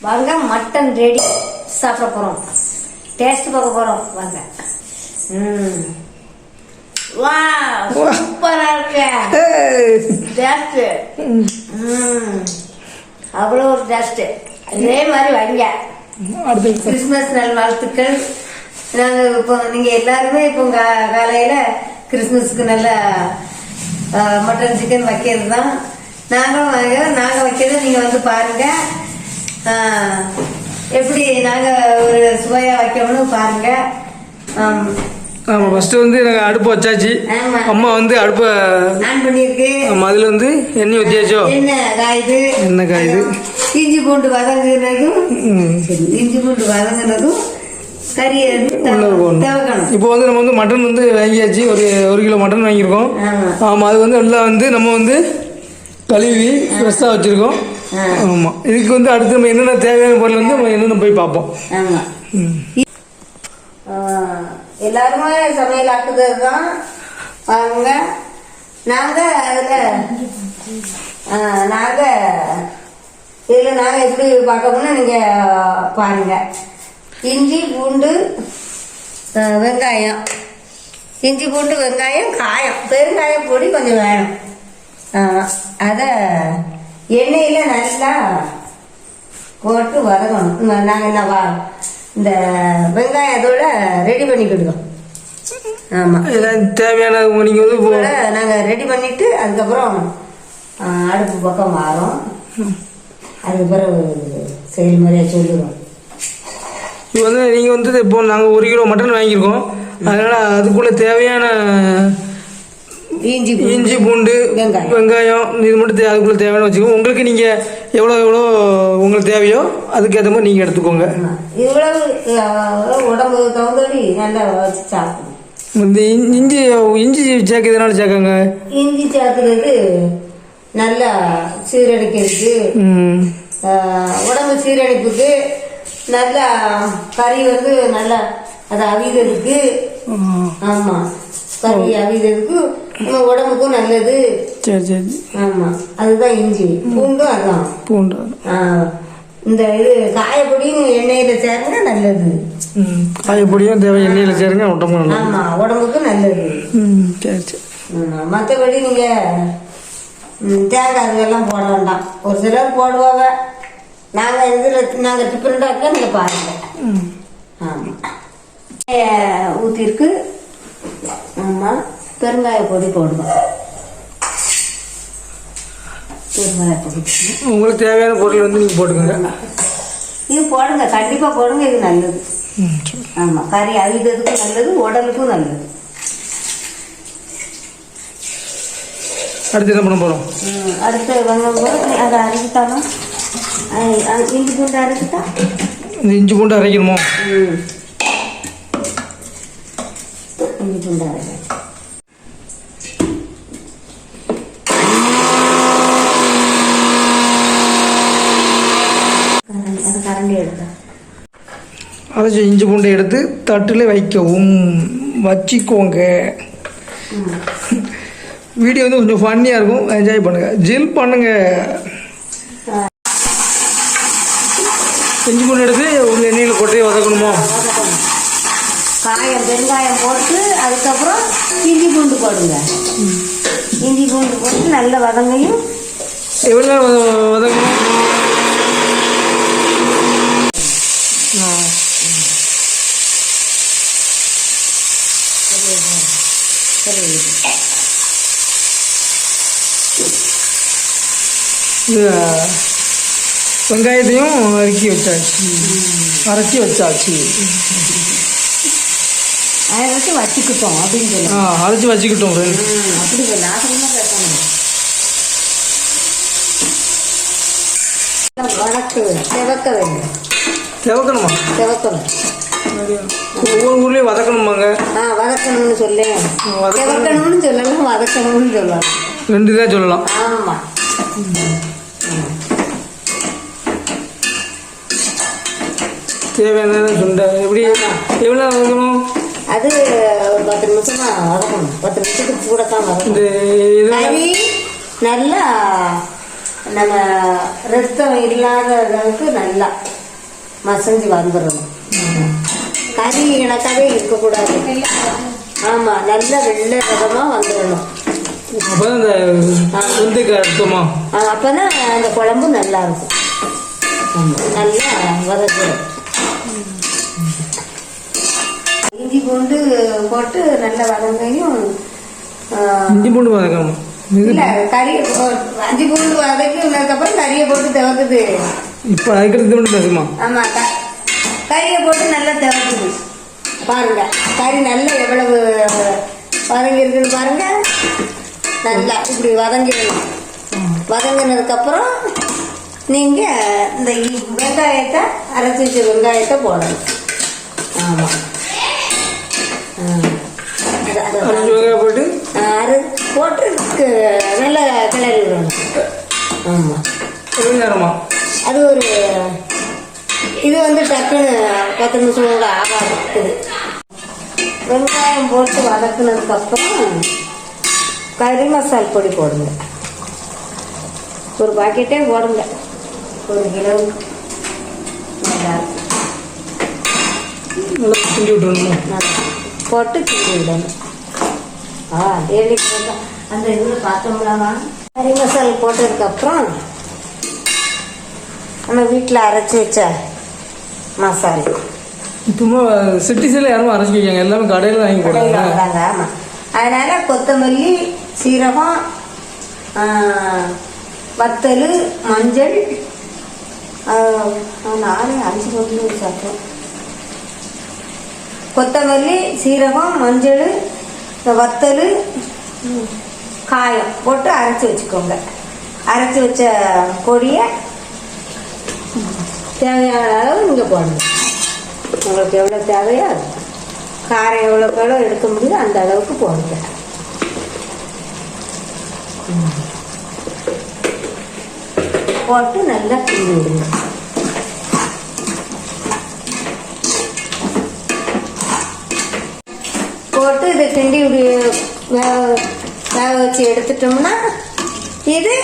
வாங்க mutton ready சாப்பிட போறோம். டேஸ்ட் பார்க்க போறோம். வாங்க. ம். வா. சூப்பரா இருக்கு. டேஸ்ட் ம். அவ்வளோ ஒரு டேஸ்ட் அதே மாதிரி வைங்க. கிறிஸ்மஸ் நல் வாழ்த்துக்கள். நாங்கள் இப்போ நீங்கள் எல்லாருமே இப்போ கா- காலையில கிறிஸ்மஸ்க்கு நல்ல மட்டன் சிக்கன் வைக்கிறது தான் நாங்களும் வாங்க- நாங்கள் வைக்கிறது நீங்கள் வந்து பாருங்க. ஆ, எப்படி நாங்கள் ஒரு சுவையாக வைக்கணும்னு பாருங்க. ஆம். ஆமாம் ஃபஸ்ட்டு வந்து நாங்கள் அடுப்பு வச்சாச்சு. அம்மா வந்து அடுப்பை ஆன் பண்ணியிருக்கு. ஆமாம் அதில் வந்து எண்ணெய் ஊற்றியாச்சோ என்ன காயுது. என்ன காயுது? இஞ்சி பூண்டு வதங்குனதும் இஞ்சி பூண்டு வதங்குனதும் இப்போ வந்து நம்ம வந்து மட்டன் வந்து வாங்கியாச்சு. ஒரு ஒரு கிலோ மட்டன் வாங்கியிருக்கோம். ஆமா. ஆமாம் அது வந்து எல்லாம் வந்து நம்ம வந்து கழுவி ஃப்ரெஷ்ஷாக வச்சுருக்கோம். ஆமாம் இதுக்கு வந்து அடுத்து நம்ம என்னென்ன தேவையான பொருள் வந்து நம்ம என்னென்ன போய் பார்ப்போம்? எல்லாருமே சமையல் ஆக்குறது தான் பாருங்க. நாங்க அதுல ஆ, நாங்க இதுல நாங்க எப்படி பார்க்கணும்னு நீங்க பாருங்க. இஞ்சி பூண்டு வெங்காயம். இஞ்சி பூண்டு வெங்காயம் காயம். பெருங்காயம் பொடி கொஞ்சம் வேணும். அத எண்ணெயில நல்லா போட்டு வதக்கணும். நாங்கள் என்ன வா இந்த வெங்காயம் அதோட ரெடி பண்ணிக்கிடுவோம் ஆமாம் எல்லாம் தேவையான நீங்கள் வந்து நாங்கள் ரெடி பண்ணிட்டு அதுக்கப்புறம் அடுப்பு பக்கம் மாறும். அதுக்கு பிறகு செயல்முறையை சொல்லுவோம் இப்போ வந்து நீங்கள் வந்து இப்போ நாங்கள் ஒரு கிலோ மட்டன் வாங்கியிருக்கோம். அதனால் அதுக்குள்ளே தேவையான இஞ்சி இஞ்சி பூண்டு வெங்காயம். வெங்காயம் இது மட்டும் தே அதுக்குள்ளே தேவையான வச்சுக்கோங்க. உங்களுக்கு நீங்கள் எவ்வளோ எவ்வளோ உங்களுக்கு தேவையோ அதுக்கேற்ற மாதிரி நீங்கள் எடுத்துக்கோங்க. இவ்வளவு உடம்பு தகுந்தபடி நல்லா வச்சு சாப்பிடணும் இந்த இஞ்~ இஞ்சி இஞ்சி சேர்க்கறதுனால சேர்க்கங்க? இஞ்சி சேர்த்துறது நல்லா சீரடிக்கிறதுக்கு உடம்பு சீரழிப்புக்கு நல்லா கறி வந்து நல்லா அது அவிததுக்கு கறி அவிததுக்கு நம்ம உடம்புக்கும் நல்லது. சரி சரி. ஆமா. அதுதான் இஞ்சி. பூண்டும் அதான். பூண்டு ஆஹ் இந்த இது காயப்பொடியும் எண்ணெயில சேருங்க நல்லது. காயப்பொடியும் தேவை எண்ணெயில் சேருங்க உடம்பு நல்லா ஆமா உடம்புக்கு நல்லது. சரி சரி. ஆமா. மத்தபடி நீங்க ம், தேங்காய் அதுவெல்லாம் போட வேண்டாம். ஒரு சிலர் போடுவாங்க. நாங்க இதுல நாங்க டிஃபரெண்டாக்க நீங்க பாருங்க. ம். ஆமா. எண்ணெய ஆமா பெருங்காய பொடி போடுவோம் பெருங்காய பொடி உங்களுக்கு தேவையான பொருள் வந்து நீங்கள் போட்டுக்கோங்க இது போடுங்க கண்டிப்பா போடுங்க இது நல்லது ம் சரி ஆமா கறி அவிதத்துக்கும் நல்லது உடலுக்கும் நல்லது அடுத்து என்ன பண்ண போகிறோம் அடுத்து அதை அரைச்சிட்டானா ஐ- அ- இஞ்சி பூண்டு இந்த இஞ்சி பூண்டு அரைக்கணுமோ ம். பூண்டு அரைச்சி இஞ்சி பூண்டை எடுத்து தட்டில் வைக்கவும். வச்சிக்கோங்க. வீடியோ வந்து கொஞ்சம் ஃபன்னியாக இருக்கும். என்ஜாய் பண்ணுங்கள் ஜில் பண்ணுங்க. இஞ்சி பூண்டு எடுத்து உள்ள எண்ணெயில் கொட்டையை வதக்கணுமோ? காயம் வெங்காயம் போட்டு அதுக்கப்புறம் இஞ்சி பூண்டு போடுங்க. இஞ்சி பூண்டு போட்டு நல்ல வதங்கையும் எவ்வளோ நேரம் வெங்காயத்தையும் அரைக்கி வச்சாச்சு. அரைச்சி வச்சாச்சு. அதை வச்சு வச்சுக்கிட்டோம் அப்படின்னு ஆ சொல்லுவாங்க அரைச்சி வச்சுக்கிட்டோம் அப்படி சொல்லு பேசணும் வதக்க வேண்டும் செவக்கணுமா? செவக்கணும். ஒவ்வொரு ஊர்லேயும் வதக்கணுமாங்க? ஆ வதக்கணும்னு சொல்லு. வதக்கணும். செவக்கணும்னு சொல்லலாம் வதக்கணும்னு சொல்லலாம். ரெண்டு தான் சொல்லலாம். ஆமா. தேவையான சுண்டை. எப்படி? எவ்வளோ வதக்கணும்? அது ஒரு பத்து நிமிஷமா வதக்கணும் பத்து நிமிஷத்துக்கு கூட தான் வதக்கணும் நல்லா நம்ம ரத்தம் இல்லாத அளவுக்கு நல்லா மசஞ்சு வந்துடணும். கறி இணக்காவே இருக்கக்கூடாது. ஆமா நல்ல வெள்ளை ரகமா வந்துடணும். அப்போ அப்பதான் அந்த குழம்பு நல்லா இருக்கும். நல்லா வதக்கிடும் இஞ்சி பூண்டு போட்டு நல்ல வதங்கையும் இஞ்சி பூண்டு வதக்காமா. இது இல்ல கறியை போ- அஞ்சு பூண்டு வதக்கினதுக்கப்புறம் கறியை போட்டு திவக்குது. இப்போ அதுக்கிறது மட்டும் பேசுமா? ஆமா கறியை போட்டு நல்லா திவக்குது. பாருங்க கறி நல்லா எவ்வளவு வதங்கி இருக்குன்னு பாருங்க. நல்லா இப்படி வதங்கிடணும். வதங்கினதுக்கு அப்புறம் நீங்க இந்த வெங்காயத்தை அரைச்சி வச்ச வெங்காயத்தை போடணும். ஆமா. ஆ. அது- போட்டு போட்டு நல்லா கிளறி விடணும் ஆமா. எவ்வளோ நேரமா அது ஒரு இது வந்து டக்குன்னு பத்து நிமிஷம் கூட ஆகாது. இது. வெங்காயம் போட்டு வதக்குனதுக்கு அப்புறம் கறி மசால் பொடி போடுங்க. ஒரு பாக்கெட்டே போடுங்க. ஒரு கிலோ. நல்லா இருக்கும். நல்லா கிண்டி விட்டுறணும். நல்லா போட்டு கிண்டி விடணும் ஆ டெய்லி அந்த இதில் பார்த்தோம்லாமா கறி மசால் போட்டதுக்கப்புறம் நம்ம வீட்டில் அரைச்சி வச்ச மசால். இப்போ சிட்டிஸில் யாரும் அரைச்சி வைக்காங்க எல்லாமே கடையில் வாங்கி கடையில் வாங்குறாங்க ஆமாம் அதனால கொத்தமல்லி சீரகம் வத்தல் மஞ்சள் நாலு அஞ்சு பொருள் சாப்பிட்டோம் கொத்தமல்லி சீரகம் மஞ்சள் வத்தல் காயம் போட்டு அரைச்சி வச்சுக்கோங்க. அரைச்சி வச்ச பொடியை தேவையான அளவு இங்கே போடணும். உங்களுக்கு எவ்வளோ தேவையோ காரம் எவ்வளோக்கு எவ்வளோ எடுக்க முடியுதோ அந்த அளவுக்கு போடுங்க. போட்டு நல்லா கிண்டி விடுங்க போட்டு இதை கிண்டி விடு வேக வச்சு எடுத்துட்டோம்னா இது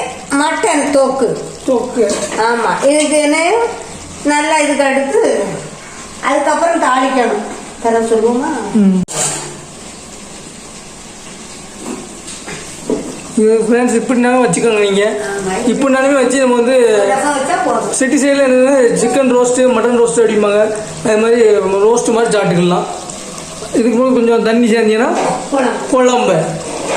மட்டன் தோக்கு. தொக்கு. ஆமா இதுக்கு என்ன நல்லா இதுக்கு அடுத்து அதுக்கப்புறம் தாளிக்கணும். தர சொல்லுவோமா? இது ஃப்ரெண்ட்ஸ் இப்படினாலும் வச்சுக்கோங்க நீங்கள். இப்படினாலுமே வச்சு நம்ம வந்து சிட்டி சைடில் சிக்கன் ரோஸ்ட்டு மட்டன் ரோஸ்ட்டு அப்படிம்பாங்க. அது மாதிரி ரோஸ்ட்டு மாதிரி சாப்பிட்டுக்கலாம். இதுக்கு போது கொஞ்சம் தண்ணி சேர்ந்தீங்கன்னா குழம்பு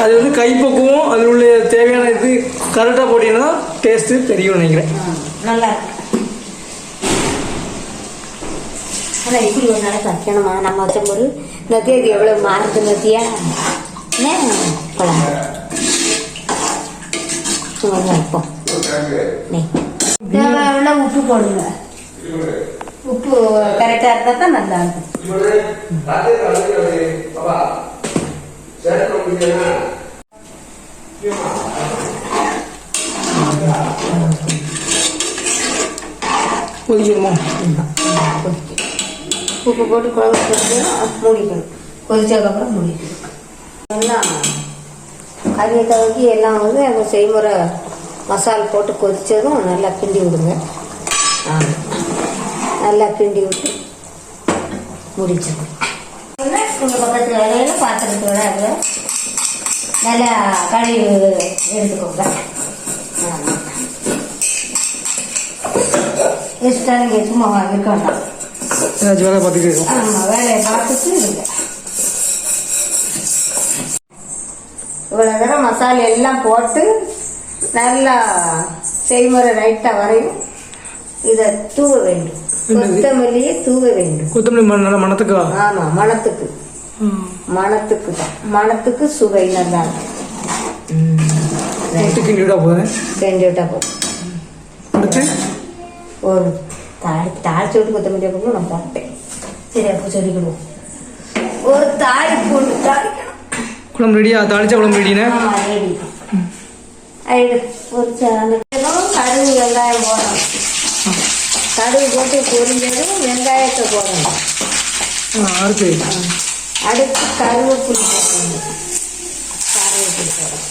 அது வந்து கைப்பக்குவம் அதில் உள்ள தேவையான இது கரெக்டாக போட்டீங்கன்னா டேஸ்ட்டு தெரியும் நினைக்கிறேன். நல்லா இருக்கு. ஆனால் இப்படி ஒரு நாளைக்கு வைக்கணுமா? நம்ம வச்ச ஒரு நத்தியா இது எவ்வளோ மாறுது நத்தியா என்ன? குழம்பு சும்மா வைப்போம் உப்பு போடுங்க. உப்பு கரெக்டாக இருந்தால் தான் நல்லா இருக்கும். உப்பு போட்டு குழம்பு கொதிக்கணும் மூடிக்கணும். கொதிச்சதுக்கப்புறம் மூடிக்கணும். எல்லாம் கறியை கவுக்கி எல்லாம் வந்து செய்முறை மசால் போட்டு கொதிச்சதும் நல்லா கிண்டி விடுங்க. ஆமாம் நல்லா கிண்டி விட்டு முடிச்சிடும் உங்கள் பக்கத்து வேலையில பாத்திரத்தோட அதில் நல்லா கழுவி எடுத்துக்கோங்க. ஆமாம் எக்ஸ்ட்ரா நீங்கள் சும்மா இருக்க வேண்டாம். ஏதாச்சும் வேலை பார்த்துக்கிட்டு இருக்கோம். ஆமா வேலையை பார்த்துட்டு இருங்க. இவ்வளோ நேரம் மசாலா எல்லாம் போட்டு நல்லா செய்முறை ரைட்டாக வரையும் இதை தூவ வேண்டும்? கொத்தமல்லியை தூவ வேண்டும். கொத்தமல்லி நல்லா மணத்துக்கா? ஆமா மணத்துக்கு. மணத்துக்கு தான். மணத்துக்கு சுவை நல்லா கிண்டி விட போகிறேன் செஞ்சு விட்டா போதும். ஒரு தாளி தாளிச்சு விட்டு கொத்தமல்லி போட்டு நான் பார்த்தேன் சரி அப்போ சொல்லிக்கிடுவோம். ஒரு தாளி போட்டு தாளிக்கணும். குழம்பு ரெடியா தாளிச்சா குழம்பு ரெடினே ரெடி ஒரு கடுகு வெங்காயம் போடணும். கடுகு போட்டு பொரிஞ்சதும் வெங்காயத்தை போடணும். அடுத்து அடுத்து கருவேப்பிலை போடணும். கருவேப்பிலை போடணும்.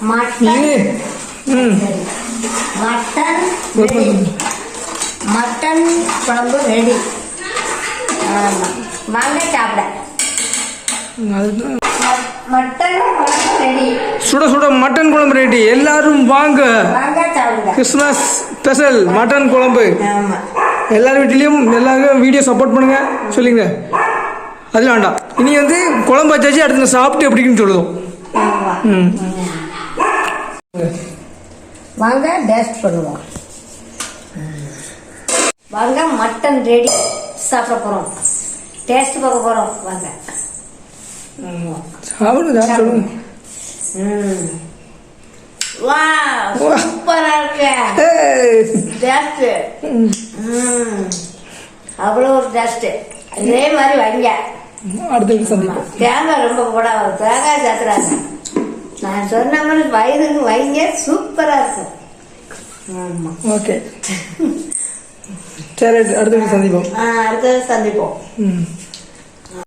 மாட்டி. ம் மட்டன். மட்டன் குழம்பு ரெடி வாங்க சாப்பிட. அதுதான் ம- மட்டன் குழம்பு ரெடி சுட சுட மட்டன் குழம்பு ரெடி எல்லாரும் வாங்க. கிறிஸ்மஸ் ஸ்பெஷல் மட்டன் குழம்பு. எல்லார் வீட்லேயும் எல்லாருக்கும் வீடியோ சப்போர்ட் பண்ணுங்க. சொல்லுங்க அது வேண்டாம். இனி வந்து குழம்பு வச்சாச்சு அடுத்து சாப்பிட்டு எப்படின்னு சொல்லுவோம். ம். வாங்க டேஸ்ட் பண்ணுவோம் வாங்க மட்டன் ரெடி சாப்பிட போறோம். டேஸ்ட் பார்க்க போறோம். வாங்க. சாப்பிடுங்க ம். வா. சூப்பரா இருக்கு. டேஸ்ட் ம். அவ்வளோ ஒரு டேஸ்ட் இதே மாதிரி வைங்க. அடுத்த தேங்காய் ரொம்ப கூட தேங்காய் சேர்த்துறாங்க நான் சொன்ன மாதிரி வயதுக்கு வைங்க சூப்பரா இருக்கும். ஆமா. ஓகே. சரி அடுத்த சந்திப்போம். ஆ, அடுத்தது சந்திப்போம். ம்.